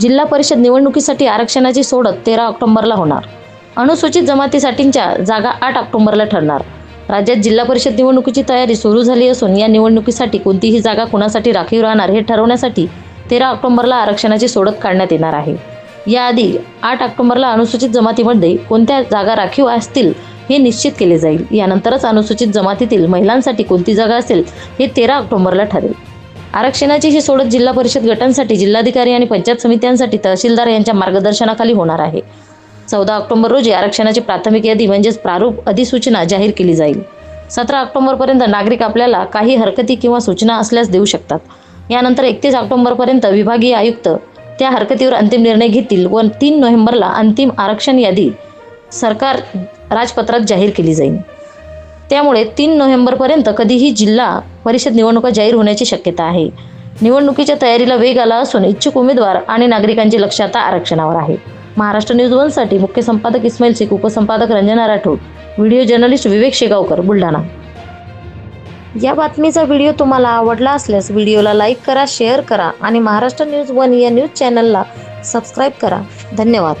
जिल्हा परिषद निवडणुकीसाठी आरक्षणाची सोडत तेरा ऑक्टोबरला होणार. अनुसूचित जमातीसाठींच्या जागा आठ ऑक्टोबरला ठरणार. राज्यात जिल्हा परिषद निवडणुकीची तयारी सुरू झाली असून या निवडणुकीसाठी कोणतीही जागा कुणासाठी राखीव राहणार हे ठरवण्यासाठी तेरा ऑक्टोबरला आरक्षणाची सोडत काढण्यात येणार आहे. याआधी आठ ऑक्टोबरला अनुसूचित जमातीमध्ये कोणत्या जागा राखीव असतील हे निश्चित केले जाईल. यानंतरच अनुसूचित जमातीतील महिलांसाठी कोणती जागा असेल हे तेरा ऑक्टोबरला ठरेल. आरक्षणाची ही सोडत जिल्हा परिषद गटांसाठी जिल्हाधिकारी आणि पंचायत समित्यांसाठी तहसीलदार यांच्या मार्गदर्शनाखाली होणार आहे. चौदा ऑक्टोबर रोजी आरक्षणाची प्राथमिक यादी म्हणजेच प्रारूप अधिसूचना जाहीर केली जाईल. सतरा ऑक्टोबरपर्यंत नागरिक आपल्याला काही हरकती किंवा सूचना असल्यास देऊ शकतात. यानंतर एकतीस ऑक्टोबरपर्यंत विभागीय आयुक्त त्या हरकतीवर अंतिम निर्णय घेतील व तीन नोव्हेंबरला अंतिम आरक्षण यादी सरकार राजपत्रात जाहीर केली जाईल. त्यामुळे तीन नोव्हेंबरपर्यंत कधीही जिल्हा परिषद निवडणुका जाहीर होण्याची शक्यता आहे. निवडणुकीच्या तयारीला वेग आला असून इच्छुक उमेदवार आणि नागरिकांचे लक्ष आता आरक्षणावर आहे. महाराष्ट्र न्यूज वनसाठी मुख्य संपादक इस्माईल शेख उपसंपादक रंजना राठोड व्हिडिओ जर्नलिस्ट विवेक शेगावकर बुलढाणा. या बातमीचा व्हिडिओ तुम्हाला आवडला असल्यास व्हिडिओला लाईक करा शेअर करा आणि महाराष्ट्र न्यूज वन या न्यूज चॅनलला सबस्क्राईब करा. धन्यवाद.